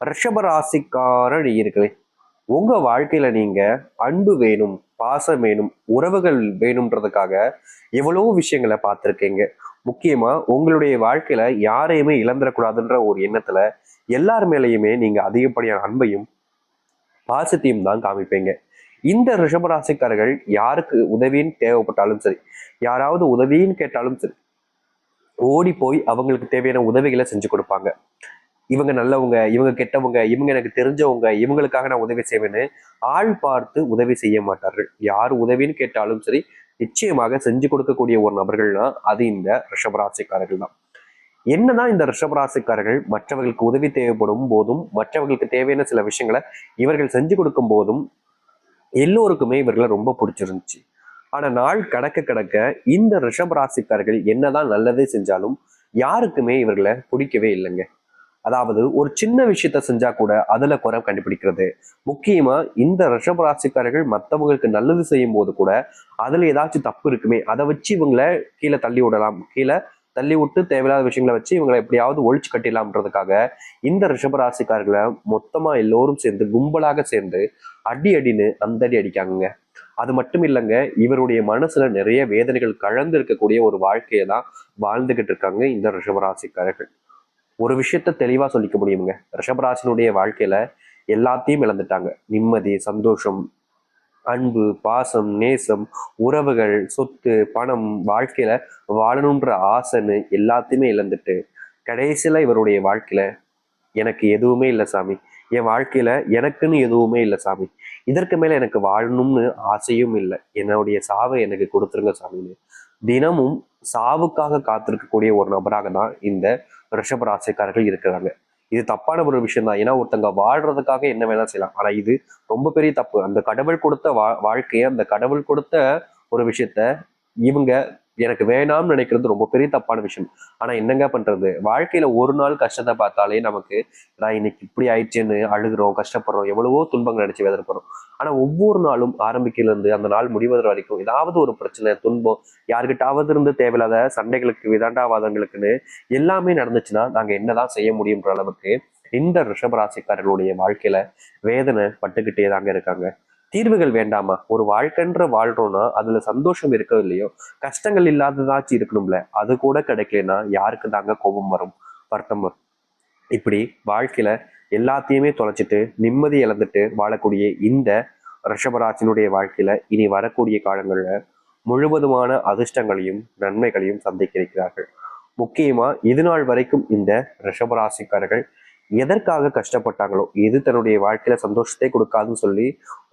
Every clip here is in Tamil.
ரிஷபராசிக்கார நேயர்களே உங்க வாழ்க்கையில நீங்க அன்பு வேணும் பாசம் வேணும் உறவுகள் வேணும்ன்றதுக்காக எவ்வளவோ விஷயங்களை பார்த்துருக்கீங்க. முக்கியமா உங்களுடைய வாழ்க்கையில யாரையுமே இழந்துடக்கூடாதுன்ற ஒரு எண்ணத்துல எல்லார் மேலேயுமே நீங்க அதிகப்படியான அன்பையும் பாசத்தையும் தான் காமிப்பீங்க. இந்த ரிஷபராசிக்காரர்கள் யாருக்கு உதவின்னு தேவைப்பட்டாலும் சரி யாராவது உதவின்னு கேட்டாலும் சரி ஓடி போய் அவங்களுக்கு தேவையான உதவிகளை செஞ்சு கொடுப்பாங்க. இவங்க நல்லவங்க இவங்க கெட்டவங்க இவங்க எனக்கு தெரிஞ்சவங்க இவங்களுக்காக நான் உதவி செய்வேன்னு ஆள் பார்த்து உதவி செய்ய மாட்டார்கள். யார் உதவின்னு கேட்டாலும் சரி நிச்சயமாக செஞ்சு கொடுக்கக்கூடிய ஒரு நபர்கள்னா அது இந்த ரிஷபராசிக்காரர்கள் தான். என்னதான் இந்த ரிஷபராசிக்காரர்கள் மற்றவர்களுக்கு உதவி தேவைப்படும் போதும் மற்றவர்களுக்கு தேவையான சில விஷயங்களை இவர்கள் செஞ்சு கொடுக்கும் போதும் எல்லோருக்குமே இவர்களை ரொம்ப பிடிச்சிருந்துச்சு. ஆனா நாள் கடக்க கடக்க இந்த ரிஷபராசிக்காரர்கள் என்னதான் நல்லதே செஞ்சாலும் யாருக்குமே இவர்களை பிடிக்கவே இல்லைங்க. அதாவது ஒரு சின்ன விஷயத்த செஞ்சா கூட அதுல குறை கண்டுபிடிக்கிறது. முக்கியமா இந்த ரிஷபராசிக்காரர்கள் மற்றவங்களுக்கு நல்லது செய்யும் போது கூட அதுல ஏதாச்சும் தப்பு இருக்குமே அதை வச்சு இவங்கள கீழே தள்ளி விடலாம். கீழே தள்ளி விட்டு தேவையில்லாத விஷயங்களை வச்சு இவங்களை எப்படியாவது ஒழிச்சு கட்டிடலாம்ன்றதுக்காக இந்த ரிஷபராசிக்காரர்களை மொத்தமா எல்லோரும் சேர்ந்து கும்பலாக சேர்ந்து அடி அடின்னு அந்த அடி அடிக்காங்க அது மட்டும் இல்லைங்க இவருடைய மனசுல நிறைய வேதனைகள் கலந்து இருக்கக்கூடிய ஒரு வாழ்க்கையை தான் வாழ்ந்துகிட்டு இருக்காங்க இந்த ரிஷபராசிக்காரர்கள் ஒரு விஷயத்த தெளிவாக சொல்லிக்க முடியுங்க ரிஷபராசினுடைய வாழ்க்கையில எல்லாத்தையும் இழந்துட்டாங்க. நிம்மதி சந்தோஷம் அன்பு பாசம் நேசம் உறவுகள் சொத்து பணம் வாழ்க்கையில வாழணுன்ற ஆசைன்னு எல்லாத்தையுமே இழந்துட்டு கடைசியில இவருடைய வாழ்க்கையில எனக்கு எதுவுமே இல்லை சாமி. என் வாழ்க்கையில எனக்குன்னு எதுவுமே இல்லை சாமி. இதற்கு மேல எனக்கு வாழணும்னு ஆசையும் இல்லை. என்னுடைய சாவை எனக்கு கொடுத்துருங்க சாமின்னு தினமும் சாவுக்காக காத்திருக்கக்கூடிய ஒரு நபராக தான் இந்த ரிஷபராசிக்காரர்கள் இருக்கிறாங்க. இது தப்பான ஒரு விஷயம் தான் ஏன்னா ஒருத்தங்க வாழ்றதுக்காக என்ன வேணா செய்யலாம். ஆனா இது ரொம்ப பெரிய தப்பு. அந்த கடவுள் கொடுத்த வா வாழ்க்கையை அந்த கடவுள் கொடுத்த ஒரு விஷயத்த இவங்க எனக்கு வேணாம்னு நினைக்கிறது ரொம்ப பெரிய தப்பான விஷயம். ஆனா என்னங்க பண்றது? வாழ்க்கையில ஒரு நாள் கஷ்டத்தை பார்த்தாலே நமக்கு நான் இன்னைக்கு இப்படி ஆயிடுச்சுன்னு அழுகிறோம் கஷ்டப்படுறோம் எவ்வளவோ துன்பங்கள் நினைச்சு வேதனைப்படுறோம். ஆனா ஒவ்வொரு நாளும் ஆரம்பிக்கல இருந்து அந்த நாள் முடிவதற்கு வரைக்கும் ஏதாவது ஒரு பிரச்சனை துன்பம் யாருக்கிட்டாவது இருந்து தேவையில்லாத சண்டைகளுக்கு விதாண்டாவாதங்களுக்குன்னு எல்லாமே நடந்துச்சுன்னா நாங்க என்னதான் செய்ய முடியுன்ற அளவுக்கு இந்த ரிஷபராசிக்காரர்களுடைய வாழ்க்கையில வேதனை பட்டுக்கிட்டே தாங்க இருக்காங்க. தீர்வுகள் வேண்டாமா? ஒரு வாழ்க்கைன்ற வாழ்றோம்னா அதுல சந்தோஷம் இருக்கோ இல்லையோ கஷ்டங்கள் இல்லாததாச்சும் இருக்கணும்ல அது கூட கிடைக்கலனா யாருக்கு தாங்க கோபம் வரும் வருத்தம் வரும். இப்படி வாழ்க்கையில எல்லாத்தையுமே தொலைச்சிட்டு நிம்மதி இழந்துட்டு வாழக்கூடிய இந்த ரிஷபராசினுடைய வாழ்க்கையில இனி வரக்கூடிய காலங்கள்ல முழுவதுமான அதிர்ஷ்டங்களையும் நன்மைகளையும் சந்திக்க இருக்கிறார்கள். முக்கியமா இது நாள் வரைக்கும் இந்த ரிஷபராசிக்காரர்கள் எதற்காக கஷ்டப்பட்டாங்களோ எது தன்னுடைய வாழ்க்கையில சந்தோஷத்தை கொடுக்காதுன்னு சொல்லி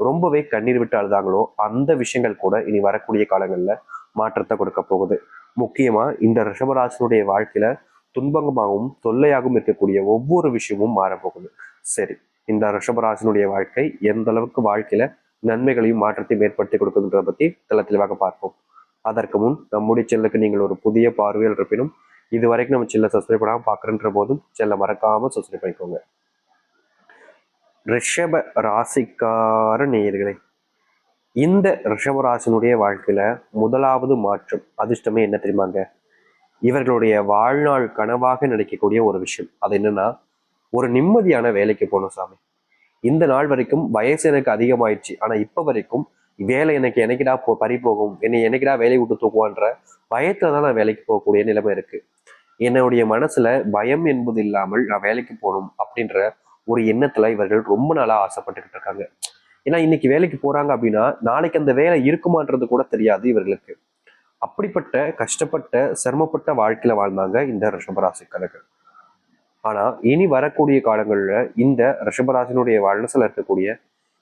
ரொம்பவே கண்ணீர் விட்டு அழுதாங்களோ அந்த விஷயங்கள் கூட இனி வரக்கூடிய காலங்கள்ல மாற்றத்தை கொடுக்க போகுது. முக்கியமா இந்த ரிஷபராசனுடைய வாழ்க்கையில துன்பங்கமாகவும் தொல்லையாகவும் இருக்கக்கூடிய ஒவ்வொரு விஷயமும் மாறப்போகுது. சரி இந்த ரிஷபராசனுடைய வாழ்க்கை எந்த அளவுக்கு வாழ்க்கையில நன்மைகளையும் மாற்றத்தையும் ஏற்படுத்தி கொடுக்குதுன்றதை பத்தி தெல தெளிவாக பார்ப்போம். அதற்கு முன் நம்முடைய செல்லுக்கு நீங்கள் ஒரு புதிய பார்வையில் இருப்பினும் இது வரைக்கும் நம்ம செல்ல சப்ஸ்கிரைப் பண்ணாமல் பார்க்குறன்ற போதும் செல்ல மறக்காமல் சப்ஸ்கிரைப் பண்ணிக்கோங்க. ரிஷப ராசிக்கார நேயர்களே இந்த ரிஷபராசினுடைய வாழ்க்கையில முதலாவது மாற்றம் அதிர்ஷ்டமே என்ன தெரியுமாங்க? இவர்களுடைய வாழ்நாள் கனவாக நினைக்கக்கூடிய ஒரு விஷயம். அது என்னன்னா ஒரு நிம்மதியான வேலைக்கு போகணும் சாமி. இந்த நாள் வரைக்கும் வயசு எனக்கு அதிகமாயிடுச்சு. ஆனா இப்ப வரைக்கும் வேலை எனக்கு என்னைக்கிடா போ பறி போகும். என்னை என்னைக்கிடா வேலையை விட்டு தூக்குவான்ற பயத்துல தான் நான் வேலைக்கு போகக்கூடிய நிலைமை இருக்கு. என்னுடைய மனசுல பயம் என்பது இல்லாமல் நான் வேலைக்கு போகணும் அப்படின்ற ஒரு எண்ணத்துல இவர்கள் ரொம்ப நாளா ஆசைப்பட்டுக்கிட்டு இருக்காங்க. ஏன்னா இன்னைக்கு வேலைக்கு போறாங்க அப்படின்னா நாளைக்கு அந்த வேலை இருக்குமான்றது கூட தெரியாது இவர்களுக்கு. அப்படிப்பட்ட கஷ்டப்பட்ட சிரமப்பட்ட வாழ்க்கையில வாழ்ந்தாங்க இந்த ரிஷபராசிக்காரர்கள் ஆனா இனி வரக்கூடிய காலங்கள்ல இந்த ரிஷபராசினுடைய வாழ்நசில இருக்கக்கூடிய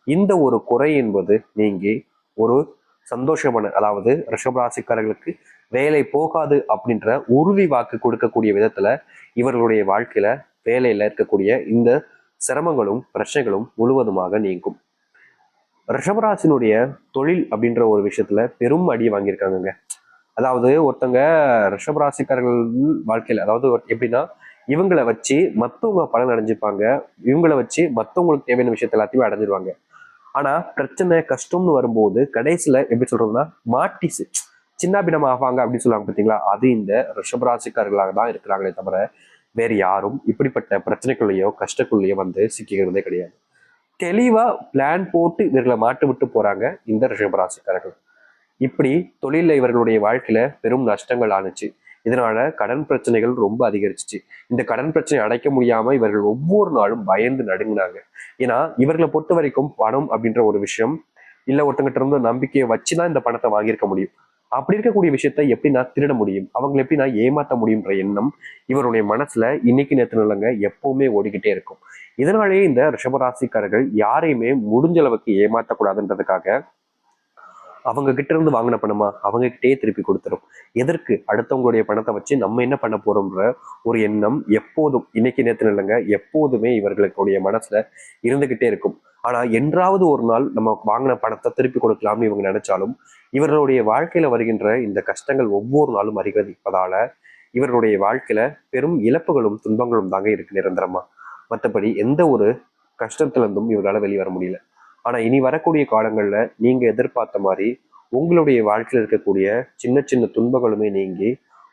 இந்த ஒரு குறை என்பது நீங்கி ஒரு சந்தோஷமான அதாவது ரிஷபராசிக்காரர்களுக்கு வேலை போகாது அப்படின்ற உறுதி வாக்கு கொடுக்கக்கூடிய விதத்துல இவர்களுடைய வாழ்க்கையில வேலையில இருக்கக்கூடிய இந்த சிரமங்களும் பிரச்சனைகளும் முழுவதுமாக நீங்கும். ரிஷபராசினுடைய தொழில் அப்படின்ற ஒரு விஷயத்துல பெரும் அடி வாங்கியிருக்காங்கங்க. அதாவது ஒருத்தங்க ரிஷபராசிக்காரர்கள் வாழ்க்கையில அதாவது எப்படின்னா இவங்களை வச்சு மத்தவங்க பலன் அடைஞ்சிப்பாங்க இவங்களை வச்சு மத்தவங்களுக்கு தேவையான விஷயத்த எல்லாத்தையுமே அடைஞ்சிருவாங்க. ஆனா பிரச்சனை கஷ்டம்னு வரும்போது கடைசியில எப்படி சொல்றதுன்னா மாட்டி சி- சின்ன ஆவாங்க அப்படின்னு சொல்லுவாங்க பார்த்தீங்களா அது இந்த ரிஷபராசிக்காரர்களாக தான் இருக்கிறாங்களே தவிர வேறு யாரும் இப்படிப்பட்ட பிரச்சனைக்குள்ளேயோ கஷ்டக்குள்ளேயோ வந்து சிக்கிக்கிறதே கிடையாது. தெளிவா பிளான் போட்டு இவர்களை மாட்டு விட்டு போறாங்க இந்த ரிஷபராசிக்காரர்கள் இப்படி தொழில இவர்களுடைய வாழ்க்கையில பெரும் நஷ்டங்கள் ஆணுச்சு. இதனால கடன் பிரச்சனைகள் ரொம்ப அதிகரிச்சிச்சு. இந்த கடன் பிரச்சனை அடைக்க முடியாம இவர்கள் ஒவ்வொரு நாளும் பயந்து நடுங்கினாங்க. ஏன்னா இவர்களை பொறுத்த வரைக்கும் பணம் அப்படின்ற ஒரு விஷயம் இல்ல ஒருத்தங்கிட்ட இருந்து நம்பிக்கையை வச்சுதான் இந்த பணத்தை வாங்கியிருக்க முடியும். அப்படி இருக்கக்கூடிய விஷயத்த எப்படி நான் திருட முடியும். அவங்களை எப்படி நான் ஏமாத்த முடியுன்ற எண்ணம் இவருடைய மனசுல இன்னைக்கு நேற்று நிலங்க எப்பவுமே ஓடிக்கிட்டே இருக்கும். இதனாலேயே இந்த ரிஷபராசிக்காரர்கள் யாரையுமே முடிஞ்ச அளவுக்கு ஏமாற்றக்கூடாதுன்றதுக்காக அவங்க கிட்ட இருந்து வாங்கின பணமா? அவங்க கிட்டே திருப்பி கொடுத்துரும். எதற்கு? அடுத்தவங்களுடைய பணத்தை வச்சு நம்ம என்ன பண்ண போறோம்ன்ற ஒரு எண்ணம் எப்போதும் இன்னைக்கு நேரத்தில் இல்லைங்க எப்போதுமே இவர்களுடைய மனசுல இருந்துகிட்டே இருக்கும். ஆனா என்றாவது ஒரு நாள் நம்ம வாங்கின பணத்தை திருப்பி கொடுக்கலாம்னு இவங்க நினைச்சாலும் இவர்களுடைய வாழ்க்கையில வருகின்ற இந்த கஷ்டங்கள் ஒவ்வொரு நாளும் அதிகரிப்பதால இவர்களுடைய வாழ்க்கையில பெரும் இழப்புகளும் துன்பங்களும் தாங்க இருக்கு நிரந்தரமா. மற்றபடி எந்த ஒரு கஷ்டத்துல இருந்தும் இவர்களால வெளியே வர முடியல. ஆனா இனி வரக்கூடிய காலங்கள்ல நீங்க எதிர்பார்த்த மாதிரி உங்களுடைய வாழ்க்கையில் இருக்கக்கூடிய சின்ன சின்ன துன்பங்களுமே நீங்கி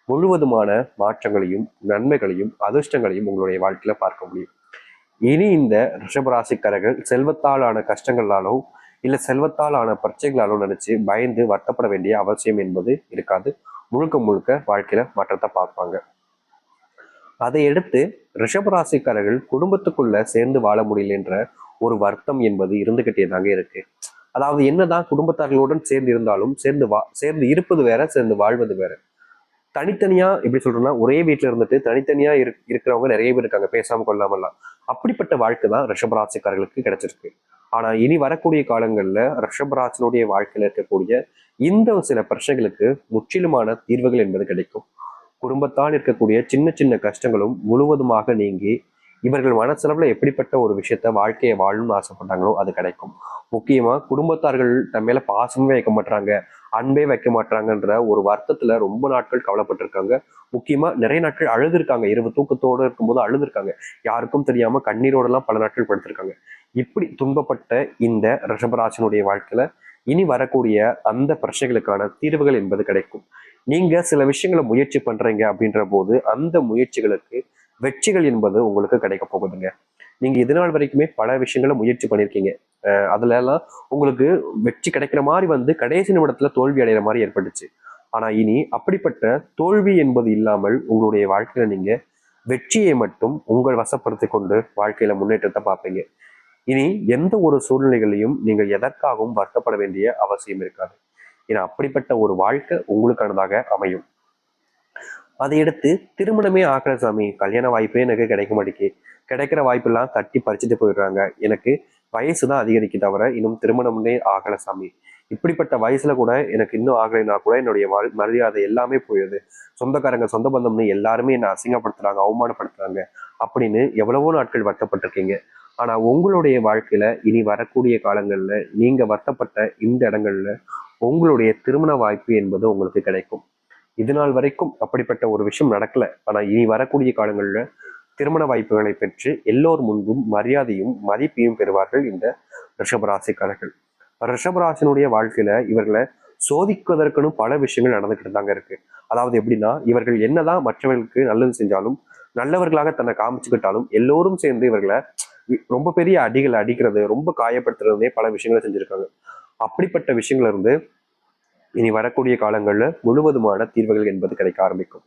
முழுவதுமான மாற்றங்களையும் நன்மைகளையும் அதிர்ஷ்டங்களையும் உங்களுடைய வாழ்க்கையில பார்க்க முடியும். இனி இந்த ரிஷபராசிக்காரர்கள் செல்வத்தாலான கஷ்டங்களாலோ இல்ல செல்வத்தால் ஆன பிரச்சனைகளாலோ நினைச்சு பயந்து வருத்தப்பட வேண்டிய அவசியம் என்பது இருக்காது. முழுக்க முழுக்க வாழ்க்கையில மாற்றத்தை பார்ப்பாங்க. அதை எடுத்து ரிஷபராசிக்காரர்கள் குடும்பத்துக்குள்ள சேர்ந்து வாழ முடியலன்ற ஒரு வருத்தம் என்பது இருந்துகிட்டே தாங்க இருக்கு. அதாவது என்னதான் குடும்பத்தார்களுடன் சேர்ந்து இருந்தாலும் சேர்ந்து வா சேர்ந்து இருப்பது வேற சேர்ந்து வாழ்வது வேற. தனித்தனியா எப்படி சொல்றேன்னா ஒரே வீட்டுல இருந்துட்டு தனித்தனியா இரு இருக்கிறவங்க நிறைய பேர் இருக்காங்க பேசாம கொள்ளாமலாம். அப்படிப்பட்ட வாழ்க்கை தான் ரிஷபராசிக்காரர்களுக்கு கிடைச்சிருக்கு. ஆனா இனி வரக்கூடிய காலங்கள்ல ரிஷபராசனுடைய வாழ்க்கையில இருக்கக்கூடிய இந்த சில பிரச்சனைகளுக்கு முற்றிலுமான தீர்வுகள் என்பது கிடைக்கும். குடும்பத்தால் இருக்கக்கூடிய சின்ன சின்ன கஷ்டங்களும் முழுவதுமாக நீங்கி இவர்கள் மனசளவில் எப்படிப்பட்ட ஒரு விஷயத்த வாழ்க்கையை வாழணும்னு ஆசைப்பட்டாங்களோ அது கிடைக்கும். முக்கியமா குடும்பத்தார்கள் தன் மேல பாசமே வைக்க மாட்டாங்க அன்பே வைக்க மாட்டாங்கன்ற ஒரு வருத்தத்துல ரொம்ப நாட்கள் கவலைப்பட்டிருக்காங்க. முக்கியமாக நிறைய நாட்கள் அழுதுருக்காங்க. இரவு தூக்கத்தோடு இருக்கும்போது அழுதுருக்காங்க. யாருக்கும் தெரியாமல் கண்ணீரோடலாம் பல நாட்கள் படுத்திருக்காங்க. இப்படி துன்பப்பட்ட இந்த ரிஷபராசனுடைய வாழ்க்கையில இனி வரக்கூடிய அந்த பிரச்சனைகளுக்கான தீர்வுகள் என்பது கிடைக்கும். நீங்க சில விஷயங்களை முயற்சி பண்றீங்க அப்படின்ற போது அந்த முயற்சிகளுக்கு வெற்றிகள் என்பது உங்களுக்கு கிடைக்க போகுதுங்க. நீங்க இதனால் வரைக்குமே பல விஷயங்களை முயற்சி பண்ணியிருக்கீங்க அதுல எல்லாம் உங்களுக்கு வெற்றி கிடைக்கிற மாதிரி வந்து கடைசி நிமிடத்துல தோல்வி அடைகிற மாதிரி ஏற்பட்டுச்சு. ஆனா இனி அப்படிப்பட்ட தோல்வி என்பது இல்லாமல் உங்களுடைய வாழ்க்கையில நீங்க வெற்றியை மட்டும் உங்கள் வசப்படுத்தி கொண்டு வாழ்க்கையில முன்னேற்றத்தை பார்ப்பீங்க. இனி எந்த ஒரு சூழ்நிலைகளையும் நீங்கள் எதற்காகவும் வருத்தப்பட வேண்டிய அவசியம் இருக்காது. ஏன்னா அப்படிப்பட்ட ஒரு வாழ்க்கை உங்களுக்கானதாக அமையும். அதை எடுத்து திருமணமே ஆக்கிற சாமி. கல்யாண வாய்ப்பே எனக்கு கிடைக்க மாட்டேங்குது. கிடைக்கிற வாய்ப்பெல்லாம் தட்டி பறிச்சுட்டு போயிடுறாங்க. எனக்கு வயசு தான் அதிகரிக்க தவிர இன்னும் திருமணம்னே ஆகல சாமி. இப்படிப்பட்ட வயசுல கூட எனக்கு இன்னும் ஆகலைன்னா கூட என்னுடைய மரியாதை எல்லாமே போயிடுது. சொந்தக்காரங்க சொந்த பந்தம்னு எல்லாருமே என்னை அசிங்கப்படுத்துறாங்க அவமானப்படுத்துறாங்க அப்படின்னு எவ்வளவோ நாட்கள் வருத்தப்பட்டிருக்கீங்க. ஆனா உங்களுடைய வாழ்க்கையில இனி வரக்கூடிய காலங்கள்ல நீங்க வருத்தப்பட்ட இந்த இடங்கள்ல உங்களுடைய திருமண வாய்ப்பு என்பது உங்களுக்கு கிடைக்கும். இது நாள் வரைக்கும் அப்படிப்பட்ட ஒரு விஷயம் நடக்கல. ஆனா இனி வரக்கூடிய காலங்களில் திருமண வாய்ப்புகளை பெற்று எல்லோர் முன்பும் மரியாதையும் மதிப்பையும் பெறுவார்கள் இந்த ரிஷபராசிக்காரர்கள். ரிஷபராசினுடைய வாழ்க்கையில இவர்களை சோதிக்குவதற்குன்னு பல விஷயங்கள் நடந்துகிட்டு தாங்க இருக்கு. அதாவது எப்படின்னா இவர்கள் என்னதான் மற்றவர்களுக்கு நல்லது செஞ்சாலும் நல்லவர்களாக தன்னை காமிச்சுக்கிட்டாலும் எல்லோரும் சேர்ந்து இவர்களை ரொம்ப பெரிய அடிகளை அடிக்கிறது ரொம்ப காயப்படுத்துறதே பல விஷயங்களை செஞ்சிருக்காங்க. அப்படிப்பட்ட விஷயங்கள்ல இருந்து இனி வரக்கூடிய காலங்களில் முழுவதுமான தீர்வுகள் என்பது கிடைக்க ஆரம்பிக்கும்.